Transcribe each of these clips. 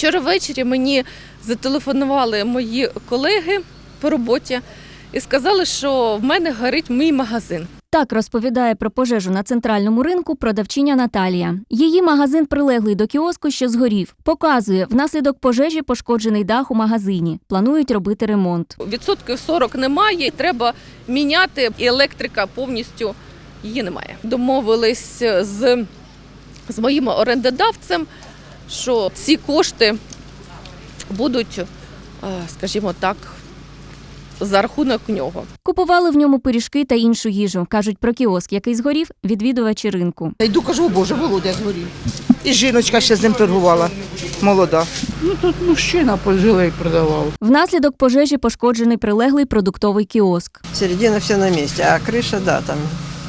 Вчора ввечері мені зателефонували мої колеги по роботі і сказали, що в мене горить мій магазин. Так розповідає про пожежу на центральному ринку продавчиня Наталія. Її магазин прилеглий до кіоску, що згорів. Показує, внаслідок пожежі пошкоджений дах у магазині. Планують робити ремонт. Відсотків 40 немає, треба міняти, і електрика повністю її немає. Домовились з, з моїм орендодавцем, що ці кошти будуть, е, скажімо так, за рахунок нього. Купували в ньому пиріжки та іншу їжу. кажуть про кіоск, який згорів, відвідувачі ринку. Йду, кажу, о Боже, Володя згорів. І жіночка ще з ним торгувала, молода. Ну тут мужчина пожила і продавав. Внаслідок пожежі пошкоджений прилеглий продуктовий кіоск. Середина все на місці, а криша, да, там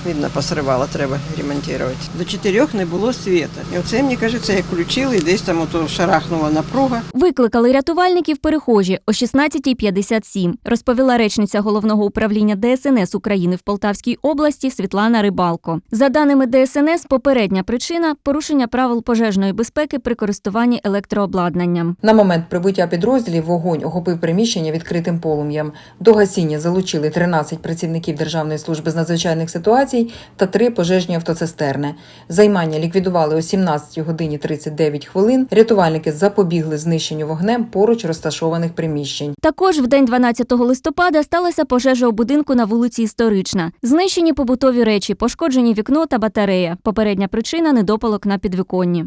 видно, посривала, треба ремонтувати. До чотирьох не було світа. І оце, мені кажеться, як включили, і десь там ото шарахнула напруга. Викликали рятувальників перехожі о 16.57, розповіла речниця головного управління ДСНС України в Полтавській області Світлана Рибалко. За даними ДСНС, попередня причина порушення правил пожежної безпеки при користуванні електрообладнанням. На момент прибуття підрозділів вогонь охопив приміщення відкритим полум'ям. До гасіння залучили 13 працівників Державної служби з надзвичайних ситуацій та три пожежні автоцистерни. Займання ліквідували о 17 годині 39 хвилин. Рятувальники запобігли знищенню вогнем поруч розташованих приміщень. Також в день 12 листопада сталася пожежа у будинку на вулиці Історична. Знищені побутові речі, пошкоджені вікно та батарея. Попередня причина недопалок на підвіконні.